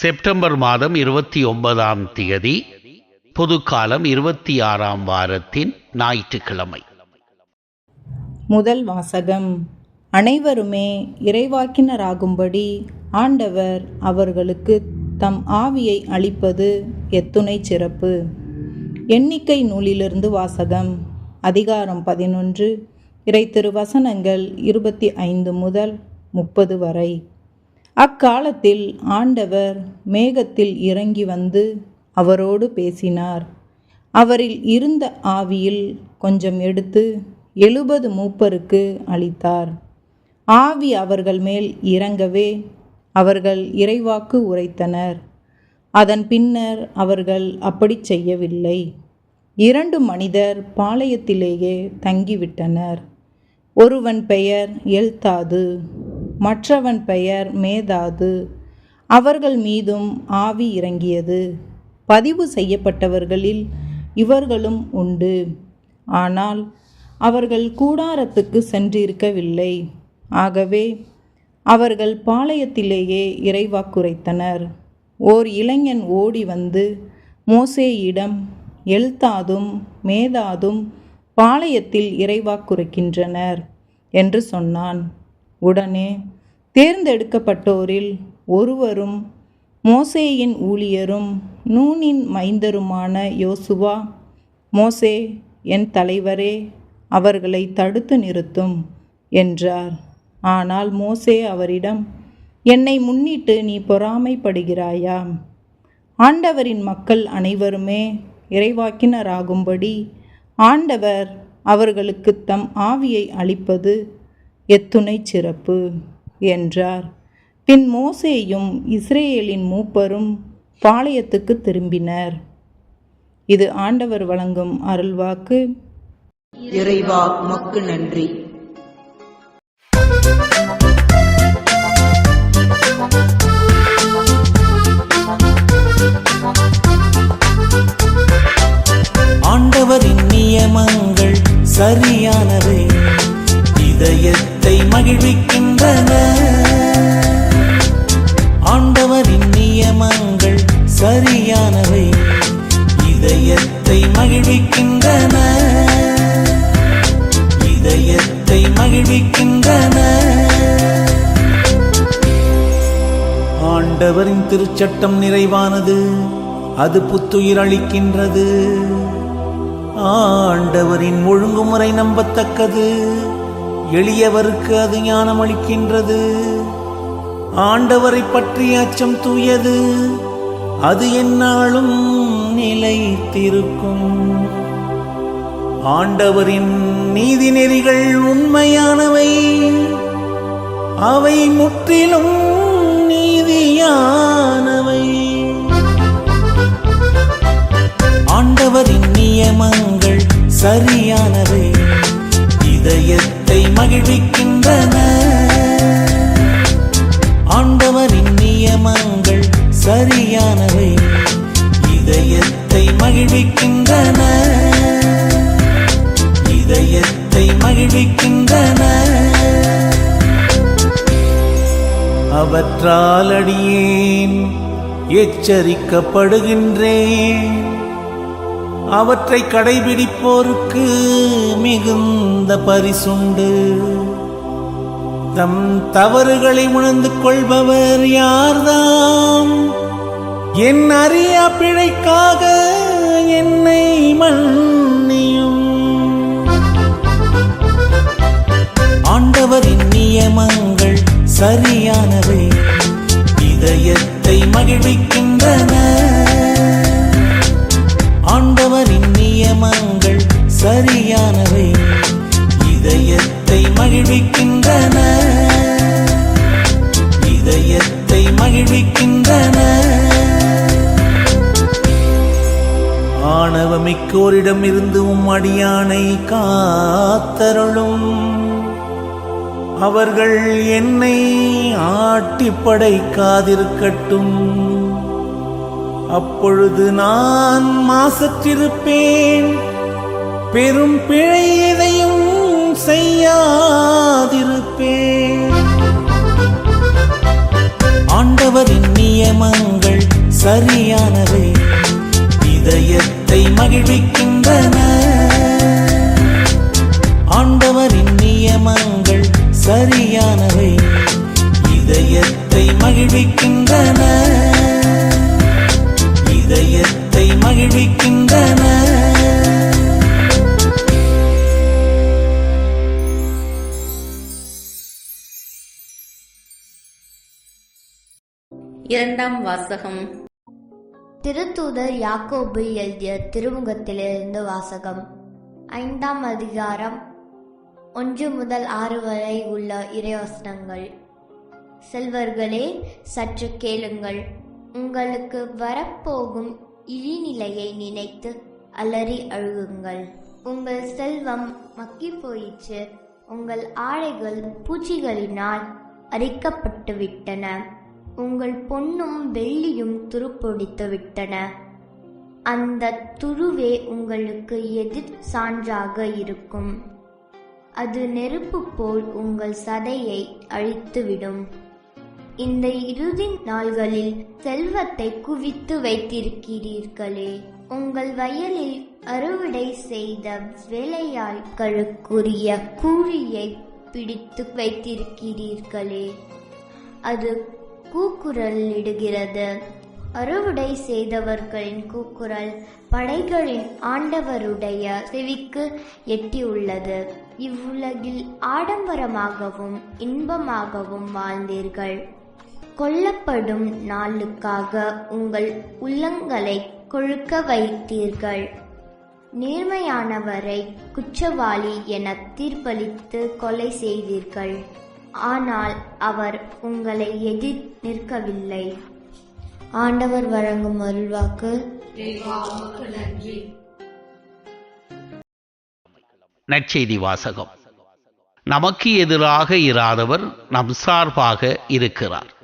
September மாதம் இருபத்தி ஒன்பதாம் தேதி பொதுக்காலம் இருபத்தி ஆறாம் வாரத்தின் ஞாயிற்றுக்கிழமை. முதல் வாசகம். அனைவருமே இறைவாக்கினராகும்படி ஆண்டவர் அவர்களுக்கு தம் ஆவியை அளிப்பது எத்துணை சிறப்பு. எண்ணிக்கை நூலிலிருந்து வாசகம். அதிகாரம் பதினொன்று இறை திருவசனங்கள் இருபத்தி ஐந்து முதல் முப்பது வரை. அக்காலத்தில் ஆண்டவர் மேகத்தில் இறங்கி வந்து அவரோடு பேசினார். அவரில் இருந்த ஆவியில் கொஞ்சம் எடுத்து எழுபது மூப்பருக்கு அளித்தார். ஆவி அவர்கள் மேல் இறங்கவே அவர்கள் இறைவாக்கு உரைத்தனர். அதன் பின்னர் அவர்கள் அப்படி செய்யவில்லை. இரண்டு மனிதர் பாளையத்திலேயே தங்கிவிட்டனர். ஒருவன் பெயர் எல்தாது மற்றவன் பெயர் மேதாது. அவர்கள் மீதும் ஆவி இறங்கியது. பதிவு செய்யப்பட்டவர்களில் இவர்களும் உண்டு. ஆனால் அவர்கள் கூடாரத்துக்கு சென்றிருக்கவில்லை. ஆகவே அவர்கள் பாளையத்திலேயே இறைவாக்குரைத்தனர். ஓர் இளைஞன் ஓடி வந்து மோசேயிடம் எழுத்தாதும் மேதாதும் பாளையத்தில் இறைவாக்குரைக்கின்றனர் என்று சொன்னான். உடனே தேர்ந்தெடுக்கப்பட்டோரில் ஒருவரும் மோசேயின் ஊழியரும் நூனின் மைந்தருமான யோசுவா மோசே என் தலைவரே அவர்களை தடுத்து நிறுத்தும் என்றார். ஆனால் மோசே அவரிடம் என்னை முன்னிட்டு நீ பொறாமைப்படுகிறாயா? ஆண்டவரின் மக்கள் அனைவருமே இறைவாக்கினராகும்படி ஆண்டவர் அவர்களுக்கு தம் ஆவியை அளிப்பது எத்துணை சிறப்பு என்றார். பின் மோசேயும் இஸ்ரேலின் மூப்பரும் பாளையத்துக்கு திரும்பினர். இது ஆண்டவர் வழங்கும் அருள்வாக்கு. இறைவா மக்கு நன்றி. ஆண்டவரின் நியமங்கள் சரியானவை இதயத்தை மகிழ்விக்கின்றன. ஆண்டவரின் நியமங்கள் சரியானவை. இதயத்தை மகிழ்விக்கின்றன. இதயத்தை மகிழ்விக்கின்றன. ஆண்டவரின் திருச்சட்டம் நிறைவானது அது புத்துயிர் அளிக்கின்றது. ஆண்டவரின் ஒழுங்குமுறை நம்பத்தக்கது. எளியவருக்கு அது ஞானம் அளிக்கின்றது ஆண்டவரை பற்றிய அச்சம் தூயது. அது என்னாலும் நிலைத்திருக்கும். ஆண்டவரின் நீதி நெறிகள் உண்மையானவை. அவை முற்றிலும் நீதியானவை. ஆண்டவரின் நியமங்கள் சரியானவை இதயத்தை மகிழ்விக்கின்றன. ஆண்டவரின் நியமங்கள் சரியானவை இதயத்தை மகிழ்விக்கின்றன. இதயத்தை மகிழ்விக்கின்றன. அவற்றால் அடியேன் எச்சரிக்கப்படுகின்றேன். அவற்றை கடைபிடிப்போருக்கு மிகுந்த பரிசுண்டு. தம் தவறுகளை உணர்ந்து கொள்பவர் யார்தாம்? என் அறிய பிழைக்காக என்னை மன்னியும். ஆண்டவரின் நியமங்கள் சரியானவை இதயத்தை மகிழ்விக்கின்றன. ஆண்டவரின் நியமங்கள் சரியானவை இதயத்தை மகிழ்விக்கின்றன. இதயத்தை மகிழ்விக்கின்றன. ஆணவமிக்கோரிடம் இருந்து உம் அடியானை காத்தருளும். அவர்கள் என்னை ஆட்டி படைக்காதிருக்கட்டும். அப்பொழுது நான் மாசற்றிருப்பேன். பெரும் பிழை இதை செய்யாதிருப்பேன். ஆண்டவரின் நியமங்கள் சரியானவை இதயத்தை மகிழ்விக்கின்றன. ஆண்டவரின் நியமங்கள் சரியானவை இதயத்தை மகிழ்விக்கின்றன. இரண்டாம் வாசகம். திருத்தூதர் யாக்கோபு எழுதிய திருமுகத்திலிருந்து வாசகம். ஐந்தாம் அதிகாரம் ஒன்று முதல் ஆறு வரை உள்ள இறைவசனங்கள். செல்வர்களே சற்று கேளுங்கள். உங்களுக்கு வரப்போகும் இழிநிலையை நினைத்து அலறி அழுகுங்கள். உங்கள் செல்வம் மக்கி போயிற்று உங்கள் ஆடைகள் பூச்சிகளினால் அரிக்கப்பட்டு விட்டன உங்கள் பொன்னும் வெள்ளியும் துருப்பிடித்து விட்டன. அந்த துருவே உங்களுக்கு எதிர் சான்றாக இருக்கும். அது நெருப்பு போல் உங்கள் சதையை அழித்துவிடும். இந்த இறுதி நாள்களில் செல்வத்தை குவித்து வைத்திருக்கிறீர்களே. உங்கள் வயலில் அறுவடை செய்த வேலையாட்களுக்குரிய கூலியை பிடித்து வைத்திருக்கிறீர்களே. அது கூக்குரலிடுகிறது. அறுவடை செய்தவர்களின் கூக்குரல் படைகளின் ஆண்டவருடைய செவிக்கு எட்டியுள்ளது. இவ்வுலகில் ஆடம்பரமாகவும் இன்பமாகவும் வாழ்ந்தீர்கள். கொல்லப்படும் நாளுக்காக உங்கள் உள்ளங்களை கொழுக்க வைத்தீர்கள். நேர்மையானவரை குற்றவாளி என தீர்ப்பளித்து கொலை செய்தீர்கள். ஆனால் அவர் உங்களை எதிர் நிற்கவில்லை. ஆண்டவர் வழங்கும் அருள்வாக்கு. நற்செய்தி வாசகம். நமக்கு எதிராக இராதவர் நம் சார்பாக இருக்கிறார்.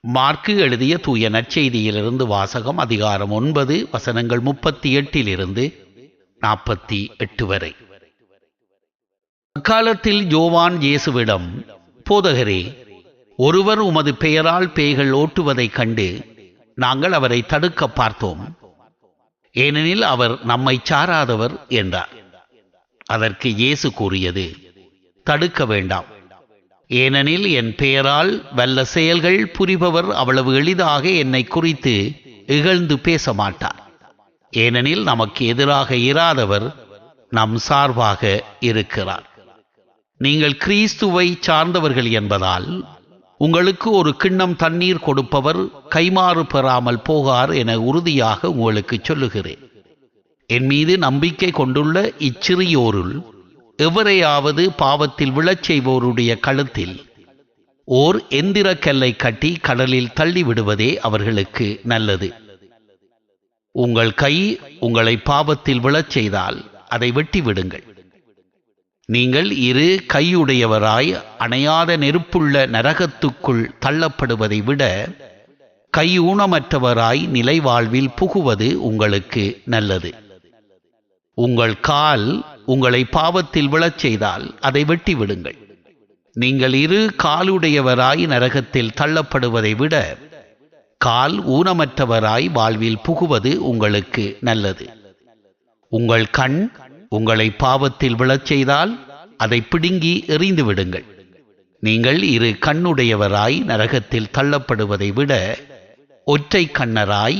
மார்க்கு எழுதிய தூய நற்செய்தியிலிருந்து வாசகம் அதிகாரம் ஒன்பது வசனங்கள் முப்பத்தி எட்டிலிருந்து நாற்பத்தி எட்டு வரை. அக்காலத்தில் யோவான் இயேசுவிடம் போதகரே ஒருவர் உமது பெயரால் பேய்கள் ஓட்டுவதைக் கண்டு நாங்கள் அவரை தடுக்க பார்த்தோம். ஏனெனில் அவர் நம்மை சாராதவர் என்றார். அதற்கு இயேசு கூறியது தடுக்க வேண்டாம். ஏனெனில் என் பெயரால் வல்ல செயல்கள் புரிபவர் அவ்வளவு எளிதாக என்னை குறித்து இகழ்ந்து பேச மாட்டார் ஏனெனில் நமக்கு எதிராக இராதவர் நம் சார்பாக இருக்கிறார். நீங்கள் கிறிஸ்துவை சார்ந்தவர்கள் என்பதால் உங்களுக்கு ஒரு கிண்ணம் தண்ணீர் கொடுப்பவர் கைமாறு பெறாமல் போகார் என உறுதியாக உங்களுக்கு சொல்லுகிறேன். என் மீது நம்பிக்கை கொண்டுள்ள இச்சிறியோருள் எவரையாவது பாவத்தில் விழச் செய்வோருடைய கழுத்தில் ஓர் எந்திர கல்லை கட்டி கடலில் தள்ளி விடுவதே அவர்களுக்கு நல்லது. உங்கள் கை உங்களை பாவத்தில் விழச் செய்தால் அதை வெட்டி விடுங்கள் நீங்கள் இரு கையுடையவராய் அணையாத நெருப்புள்ள நரகத்துக்குள் தள்ளப்படுவதை விட கை ஊனமற்றவராய் நிலை வாழ்வில் புகுவது உங்களுக்கு நல்லது. உங்கள் கால் உங்களை பாவத்தில் விழச் செய்தால் அதை வெட்டி விடுங்கள் நீங்கள் இரு காலுடையவராய் நரகத்தில் தள்ளப்படுவதை விட கால் ஊனமற்றவராய் வாழ்வில் புகுவது உங்களுக்கு நல்லது. உங்கள் கண் உங்களை பாவத்தில் விழச் செய்தால் அதை பிடுங்கி எறிந்து விடுங்கள். நீங்கள் இரு கண்ணுடையவராய் நரகத்தில் தள்ளப்படுவதை விட ஒற்றை கண்ணராய்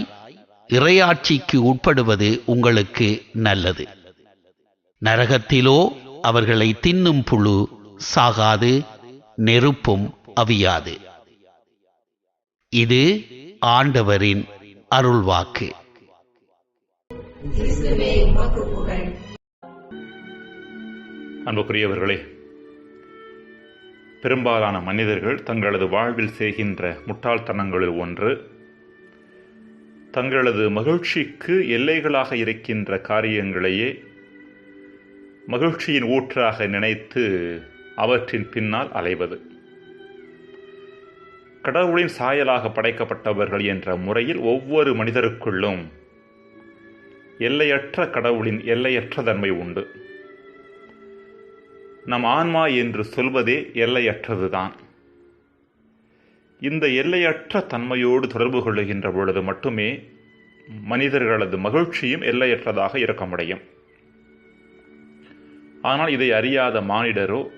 இறையாட்சிக்கு உட்படுவது உங்களுக்கு நல்லது. நரகத்திலோ அவர்களை தின்னும் புழு சாகாது நெருப்பும் அவியாது. இது ஆண்டவரின் அருள்வாக்கு. அன்புக்குரியவர்களே பெரும்பாலான மனிதர்கள் தங்களது வாழ்வில் செய்கின்ற முட்டாள்தனங்களில் ஒன்று தங்களது மகிழ்ச்சிக்கு எல்லைகளாக இருக்கின்ற காரியங்களையே மகிழ்ச்சியின் ஊற்றாக நினைத்து அவற்றின் பின்னால் அலைவது. கடவுளின் சாயலாக படைக்கப்பட்டவர்கள் என்ற முறையில் ஒவ்வொரு மனிதருக்குள்ளும் எல்லையற்ற கடவுளின் எல்லையற்ற தன்மை உண்டு. நம் ஆன்மா என்று சொல்வதே எல்லையற்றதுதான். இந்த எல்லையற்ற தன்மையோடு தொடர்பு கொள்ளுகின்ற பொழுது மட்டுமே மனிதர்களது மகிழ்ச்சியும் எல்லையற்றதாக இருக்க முடியும். ஆனால் இதை அறியாத மானிடரோ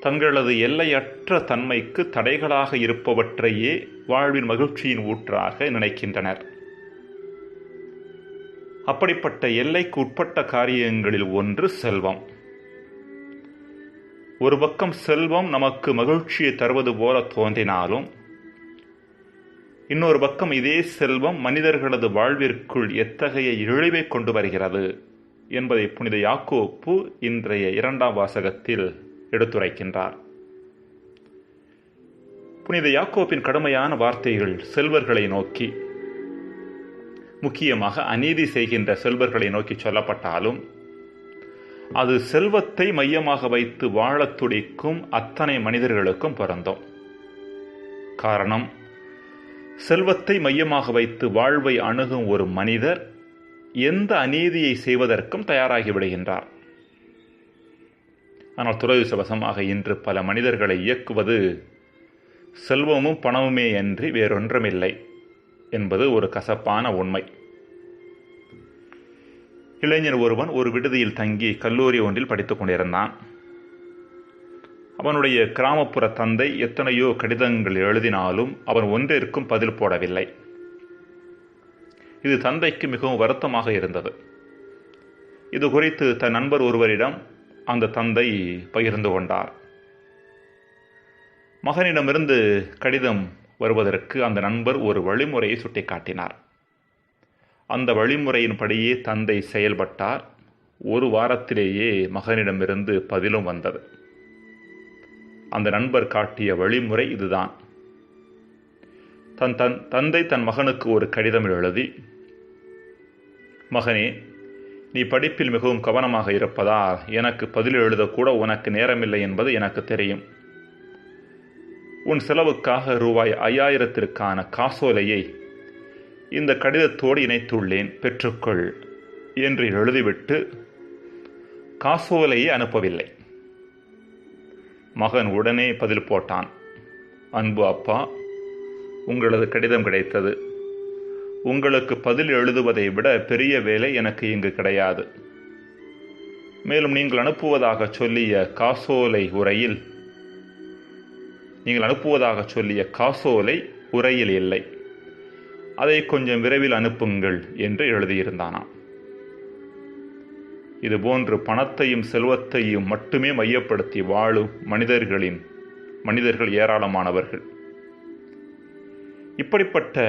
தங்களது எல்லையற்ற தன்மைக்கு தடைகளாக இருப்பவற்றையே வாழ்வின் மகிழ்ச்சியின் ஊற்றாக நினைக்கின்றனர். அப்படிப்பட்ட எல்லைக்கு உட்பட்ட காரியங்களில் ஒன்று செல்வம். ஒரு பக்கம் செல்வம் நமக்கு மகிழ்ச்சியை தருவது போல தோன்றினாலும் இன்னொரு பக்கம் இதே செல்வம் மனிதர்களது வாழ்விற்குள் எத்தகைய இழிவை கொண்டு வருகிறது என்பதை புனித யாக்கோப்பு இன்றைய இரண்டாம் வாசகத்தில் எடுத்துரைக்கின்றார். புனித யாக்கோப்பின் கடுமையான வார்த்தைகள் செல்வர்களை நோக்கி முக்கியமாக அநீதி செய்கின்ற செல்வர்களை நோக்கி சொல்லப்பட்டாலும் அது செல்வத்தை மையமாக வைத்து வாழத் துடிக்கும் அத்தனை மனிதர்களுக்கும் பிறந்தோம் காரணம் செல்வத்தை மையமாக வைத்து வாழ்வை அணுகும் ஒரு மனிதர் எந்த அநீதியை செய்வதற்கும் தயாராகி விடுகின்றார். ஆனால் துரதிருஷ்டவசமாக இன்று பல மனிதர்களை இயக்குவது செல்வமும் பணமுமே அன்றி வேறொன்றுமில்லை என்பது ஒரு கசப்பான உண்மை. இளைஞர் ஒருவன் ஒரு விடுதியில் தங்கி கல்லூரி ஒன்றில் படித்துக் கொண்டிருந்தான். அவனுடைய கிராமப்புற தந்தை எத்தனையோ கடிதங்கள் எழுதினாலும் அவன் ஒன்றிற்கும் பதில் போடவில்லை. இது தந்தைக்கு மிகவும் வருத்தமாக இருந்தது. இது குறித்து தன் நண்பர் ஒருவரிடம் அந்த தந்தை பகிர்ந்து கொண்டார். மகனிடமிருந்து கடிதம் வருவதற்கு அந்த நண்பர் ஒரு வழிமுறையை சுட்டிக்காட்டினார். அந்த வழிமுறையின்படியே தந்தை செயல்பட்டார். ஒரு வாரத்திலேயே மகனிடமிருந்து பதிலும் வந்தது. அந்த நண்பர் காட்டிய வழிமுறை இதுதான். தன் தன் தந்தை தன் மகனுக்கு ஒரு கடிதம் எழுதி மகனே நீ படிப்பில் மிகவும் கவனமாக இருப்பதால் எனக்கு பதில் எழுதக்கூட உனக்கு நேரமில்லை என்பது எனக்கு தெரியும். உன் செலவுக்காக ரூபாய் ஐயாயிரத்திற்கான காசோலையை இந்த கடிதத்தோடு இணைத்துள்ளேன் பெற்றுக்கொள் என்று எழுதிவிட்டு காசோலையை அனுப்பவில்லை. மகன் உடனே பதில் போட்டான் அன்பு அப்பா உங்களது கடிதம் கிடைத்தது. உங்களுக்கு பதில் எழுதுவதை விட பெரிய வேலை எனக்கு இங்கு கிடையாது. மேலும் நீங்கள் அனுப்புவதாக சொல்லிய காசோலை உரையில் நீங்கள் அனுப்புவதாக சொல்லிய காசோலை உரையில் இல்லை. அதை கொஞ்சம் விரைவில் அனுப்புங்கள் என்று எழுதியிருந்தானாம். இதுபோன்று பணத்தையும் செல்வத்தையும் மட்டுமே மையப்படுத்தி வாழும் மனிதர்களின் மனிதர்கள் ஏராளமானவர்கள். இப்படிப்பட்ட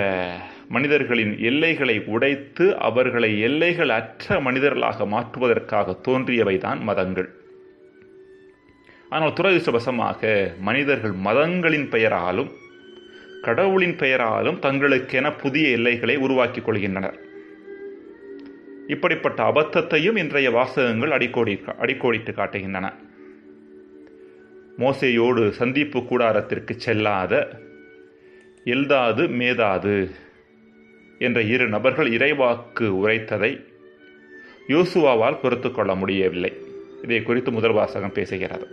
மனிதர்களின் எல்லைகளை உடைத்து அவர்களை எல்லைகள் அற்ற மனிதர்களாக மாற்றுவதற்காக தோன்றியவைதான் மதங்கள். ஆனால் துரதிருஷ்டவசமாக மனிதர்கள் மதங்களின் பெயராலும் கடவுளின் பெயராலும் தங்களுக்கென புதிய எல்லைகளை உருவாக்கிக் கொள்கின்றனர். இப்படிப்பட்ட அபத்தத்தையும் இன்றைய வாசகங்கள் அடிக்கோடி அடிக்கோடிட்டு காட்டுகின்றன. மோசையோடு சந்திப்பு கூடாரத்திற்கு செல்லாத எல்தாது மேதாது என்ற இரு நபர்கள் இறைவாக்கு உரைத்ததை யோசுவாவால் பொறுத்து கொள்ள முடியவில்லை. இதை குறித்து முதல் வாசகம் பேசுகிறது.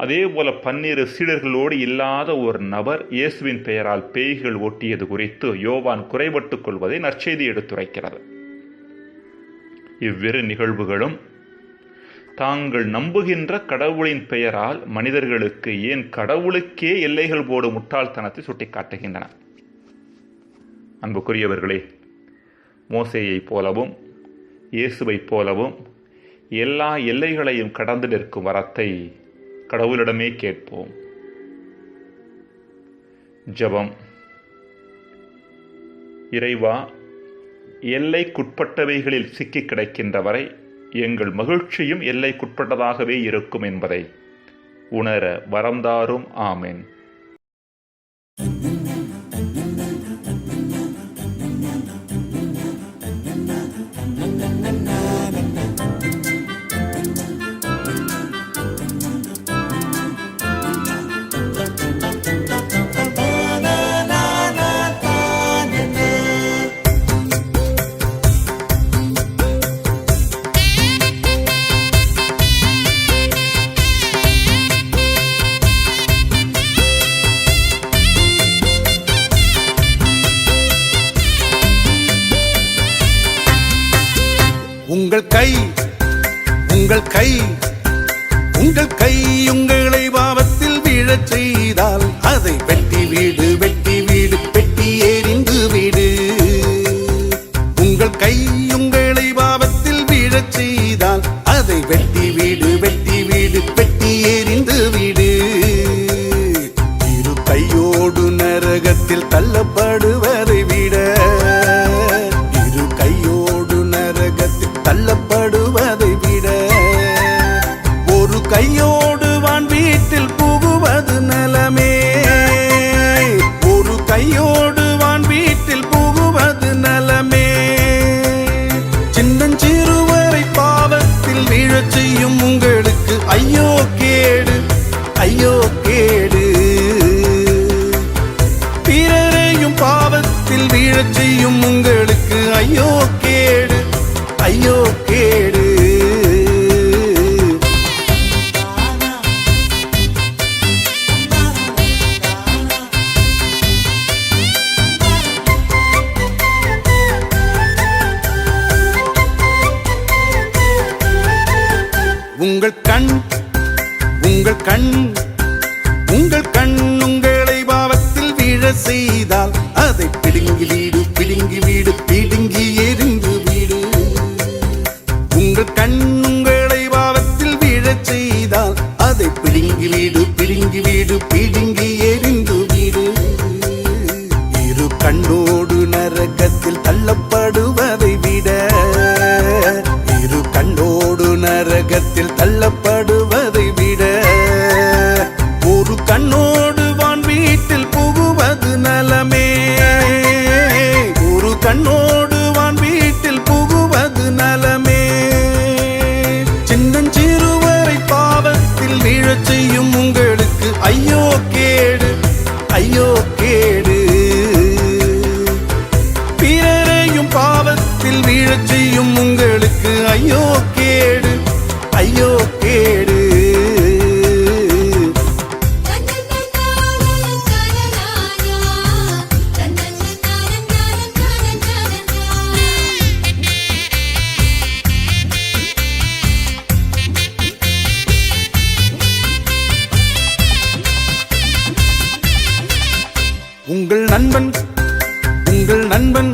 அதே போல பன்னிரு சீடர்களோடு இல்லாத ஒரு நபர் இயேசுவின் பெயரால் பேய்கள் ஒட்டியது குறித்து யோவான் குறைபட்டுக் கொள்வதை நற்செய்தி எடுத்துரைக்கிறது. இவ்விரு நிகழ்வுகளும் தாங்கள் நம்புகின்ற கடவுளின் பெயரால் மனிதர்களுக்கு ஏன் கடவுளுக்கே எல்லைகள் போடும் முட்டாள்தனத்தை சுட்டிக்காட்டுகின்றன. அன்புக்குரியவர்களே மோசையைப் போலவும் இயேசுவைப் போலவும் எல்லா எல்லைகளையும் கடந்து நிற்கும் வரத்தை கடவுளிடமே கேட்போம். ஜெபம். இறைவா எல்லைக்குட்பட்டவைகளில் சிக்கி கிடைக்கின்ற வரை எங்கள் மகிழ்ச்சியும் எல்லைக்குட்பட்டதாகவே இருக்கும் என்பதை உணர வரம்தாரும். ஆமென். உங்கள் கை உங்கள் கை உங்கள் கை உங்களை பாவத்தில் விழச் செய்தால் அதை ஒரு உங்கள் கண் உங்கள் கண் உங்கள் கண் உங்களை பாவத்தில் வீழ செய்தால் அதை பிடுங்கி வீடு பிடுங்கி வீடு பிடுங்கி எரிந்து வீடு. உங்கள் கண் உங்களை பாவத்தில் வீழச் செய்தால் அதை பிடுங்கி வீடு பிடுங்கி வீடு பிடுங்கி நண்பன் உங்கள் நண்பன்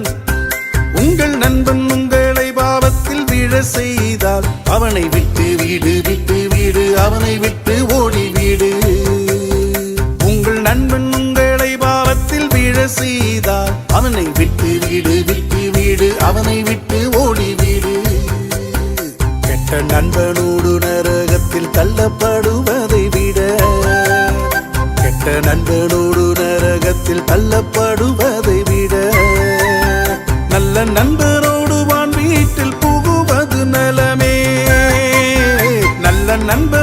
உங்கள் நண்பன் உங்களை பாவத்தில் விழ செய்தால் அவனை விட்டு வீடு விட்டு வீடு அவனை விட்டு ஓடி வீடு. உங்கள் நண்பன் உங்களை பாவத்தில் விழ செய்தால் அவனை விட்டு வீடு விட்டு வீடு அவனை விட்டு ஓடி வீடு. கெட்ட நண்பனோடு நரகத்தில் தள்ளப்படுவதை விட கெட்ட நண்பனோடு நரகத்தில் தள்ளப்படுவதை விட நல்ல நண்பரோடு வான் வீட்டில் புகுவது நலமே. நல்ல நண்பர்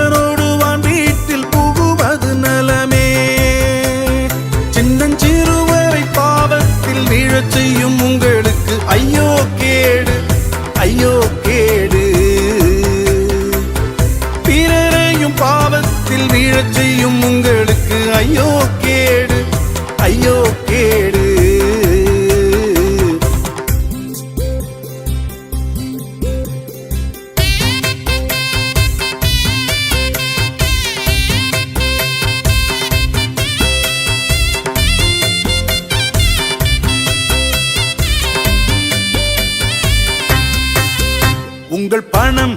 உங்கள் பணம்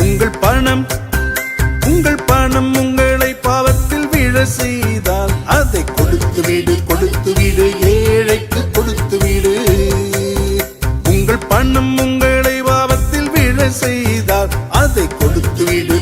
உங்கள் பணம் உங்கள் பணம் உங்களை பாவத்தில் விழ செய்தால் அதை கொடுத்து விடு கொடுத்து விடு ஏழைக்கு கொடுத்து விடு. உங்கள் பணம் உங்களை பாவத்தில் விழ செய்தால் அதை கொடுத்து விடு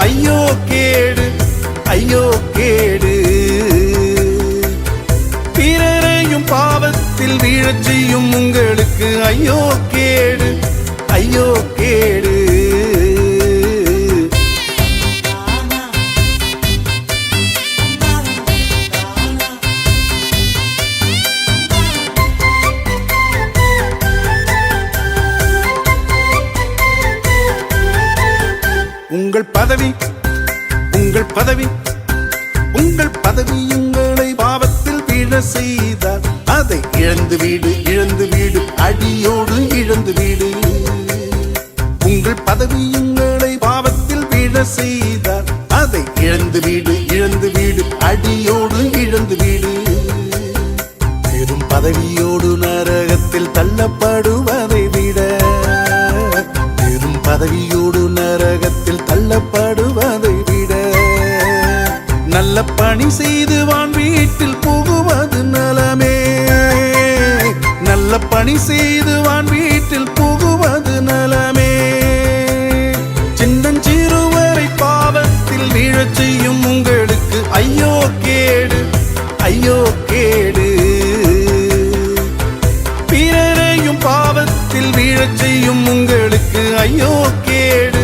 ஐயோ கேடு ஐயோ கேடு. பிறரையும் பாவத்தில் வீழச் செய்யும் உங்களுக்கு ஐயோ கேடு ஐயோ எங்கள் பதவி எங்களை பாவத்தில் வீழ செய்தார். அதை இழந்து வீடு இழந்து வீடு அடியோடு இழந்து வீடு. புகழ்ச்சியும் உங்களுக்கு ஐயோ கேடு ஐயோ கேடு. பிறரையும் பாவத்தில் வீழச் செய்யும் உங்களுக்கு ஐயோ கேடு.